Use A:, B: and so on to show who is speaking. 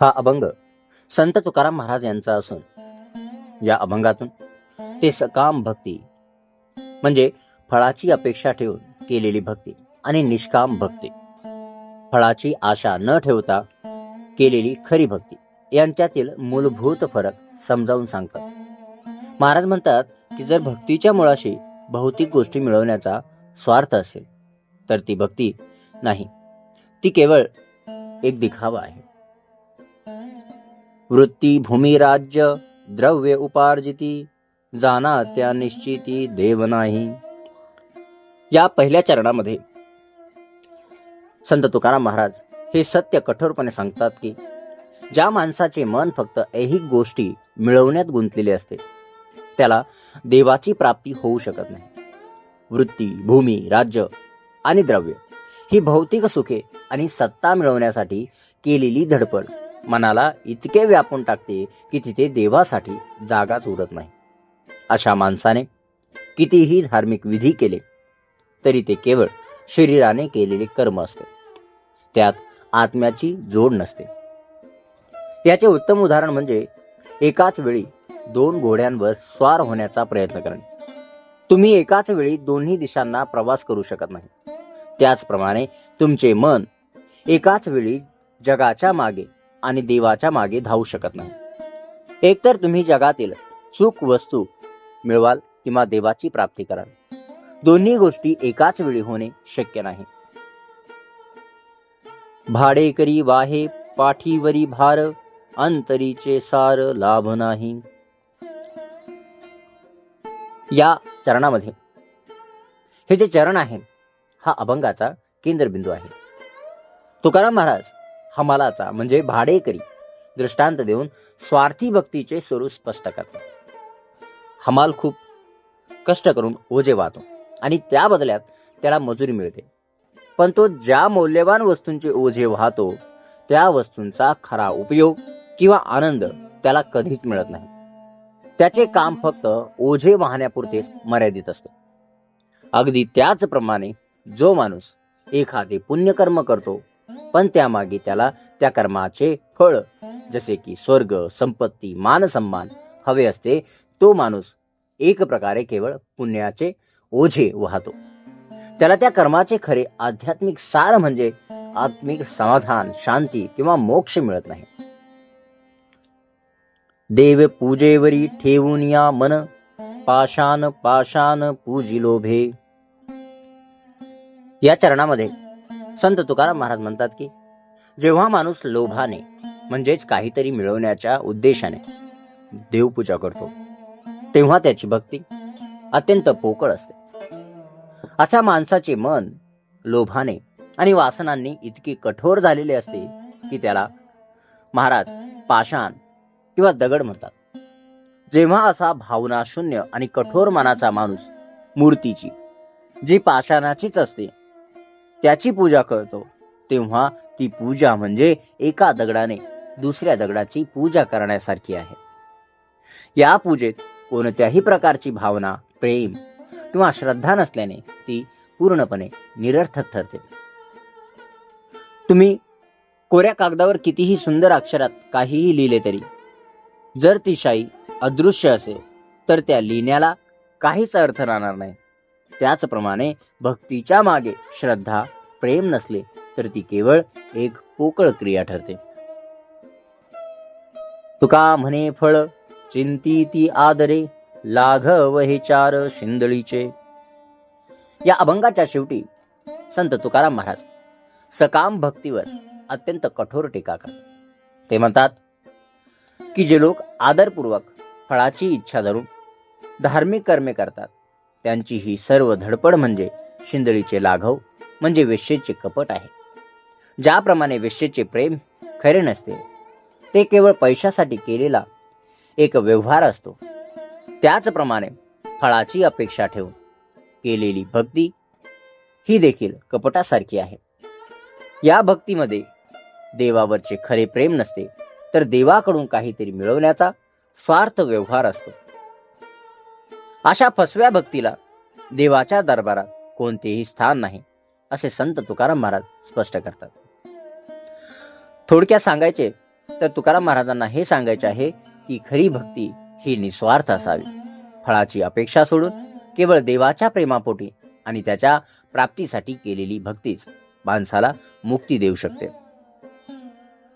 A: हा अभंग संत तुकाराम महाराज यांचा असून या अभंगातून ते सकाम भक्ती म्हणजे फळाची अपेक्षा ठेवून केलेली भक्ती आणि निष्काम भक्ती. फळाची आशा न ठेवता केलेली खरी भक्ती यांच्यातील मूलभूत फरक समजावून सांगतात. महाराज म्हणतात की जर भक्तीच्या मुळाशी भौतिक गोष्टी मिळवण्याचा स्वार्थ असेल तर ती भक्ती नाही. ती केवळ एक दिखावा आहे. वृत्ती भूमी राज्य द्रव्य उपार्जिती जाना त्या निश्चिती देव नाही. या पहिल्या चरणामध्ये संत तुकाराम महाराज हे सत्य कठोरपणे सांगतात की ज्या माणसाचे मन फक्त ऐहिक गोष्टी मिळवण्यात गुंतलेले असते त्याला देवाची प्राप्ती होऊ शकत नाही. वृत्ती भूमी राज्य आणि द्रव्य ही भौतिक सुखे आणि सत्ता मिळवण्यासाठी केलेली धडपड. मनाला इतके व्यापून टाकते की तिथे देवासाठी जागाच उरत नाही. अशा माणसाने कितीही धार्मिक विधी केले तरी ते केवळ शरीराने केलेले कर्म असते. त्यात आत्म्याची जोड नसते. याचे उत्तम उदाहरण म्हणजे एकाच वेळी दोन घोड्यांवर स्वार होण्याचा प्रयत्न करणे. तुम्ही एकाच वेळी दोन्ही दिशांना प्रवास करू शकत नाही. त्याचप्रमाणे तुमचे मन एकाच वेळी जगाच्या मागे आणि देवाच्या मागे धावू शकत नाही. एकतर तुम्ही जगातील सुख वस्तू मिळवाल किंवा देवाची प्राप्ती कराल. दोन्ही गोष्टी एकाच वेळी होणे शक्य नाही. भाडेकरी वाहे पाठीवरी भार अंतरीचे सार लाभ नाही. या चरणामध्ये हे जे चरण आहे हा अभंगाचा केंद्रबिंदू आहे. तुकाराम महाराज हमालाचा म्हणजे भाडेकरी दृष्टांत देऊन स्वार्थी भक्तीचे स्वरूप स्पष्ट करतात. हमाल खूप कष्ट करून ओझे वाहतो आणि त्या बदल्यात त्याला मजुरी मिळते. पण तो ज्या मौल्यवान वस्तूंचे ओझे वाहतो त्या वस्तूंचा खरा उपयोग किंवा आनंद त्याला कधीच मिळत नाही. त्याचे काम फक्त ओझे वाहण्यापुरतेच मर्यादित असते. अगदी त्याचप्रमाणे जो माणूस एखादे पुण्यकर्म करतो पण त्यामागे त्याला त्या कर्माचे फळ. जसे की स्वर्ग संपत्ती मानसन्मान हवे असते तो माणूस एक प्रकारे केवळ पुण्याचे ओझे वाहतो. त्याला त्या कर्माचे खरे आध्यात्मिक सार म्हणजे आत्मिक समाधान शांती किंवा मोक्ष मिळत नाही. देव पूजेवरी ठेवून या मन पाषाण पाषाण पूजी लोभे या चरणामध्ये संत तुकाराम महाराज म्हणतात की जेव्हा माणूस लोभाने म्हणजेच काहीतरी मिळवण्याच्या उद्देशाने देवपूजा करतो तेव्हा त्याची भक्ती अत्यंत पोकळ असते. अशा माणसाचे मन लोभाने आणि वासनांनी इतकी कठोर झालेले असते की त्याला महाराज पाषाण किंवा दगड म्हणतात. जेव्हा असा भावनाशून्य आणि कठोर मनाचा माणूस मूर्तीची जी पाषाणाचीच असते त्याची पूजा करतो. तेव्हा ती पूजा म्हणजे एका दगडाने दुसऱ्या दगडाची पूजा करण्यासारखी आहे. या पूजेत कोणत्याही प्रकारची भावना प्रेम किंवा श्रद्धा नसल्याने ती पूर्णपणे निरर्थक ठरते. तुम्ही कोऱ्या कागदावर कितीही सुंदर अक्षरात काहीही लिहिले तरी जर ती शाई अदृश्य असेल तर त्या लिहिण्याला काहीच अर्थ राहणार नाही. त्याचप्रमाणे भक्तीच्या मागे श्रद्धा प्रेम नसले तर ती केवळ एक पोकळ क्रिया ठरते. तुका म्हणे फळ चिंती ती आदरे लाघव हे चार शिंदळीचे. या अभंगाच्या शेवटी संत तुकाराम महाराज सकाम भक्तीवर अत्यंत कठोर टीका करतात. ते म्हणतात की जे लोक आदरपूर्वक फळाची इच्छा धरून धार्मिक कर्मे करतात त्यांची ही सर्व धडपड म्हणजे शिंदळीचे लाघव म्हणजे वेश्येचे कपट आहे. ज्याप्रमाणे वेश्येचे प्रेम खरे नसते ते केवळ पैशासाठी केलेला एक व्यवहार असतो. त्याचप्रमाणे फळाची अपेक्षा ठेवून केलेली भक्ती ही देखील कपटासारखी आहे. या भक्तीमध्ये देवावरचे खरे प्रेम नसते तर देवाकडून काहीतरी मिळवण्याचा स्वार्थ व्यवहार असतो. अशा फसव्या भक्तीला देवाच्या दरबारात कोणतेही स्थान नाही असे संत तुकाराम महाराज स्पष्ट करतात. थोडक्यात सांगायचे तर तुकाराम महाराजांना हे सांगायचे आहे की खरी भक्ती ही निस्वार्थ असावी. फळाची अपेक्षा सोडून केवळ देवाच्या प्रेमापोटी आणि त्याच्या प्राप्तीसाठी केलेली भक्तीच माणसाला मुक्ती देऊ शकते.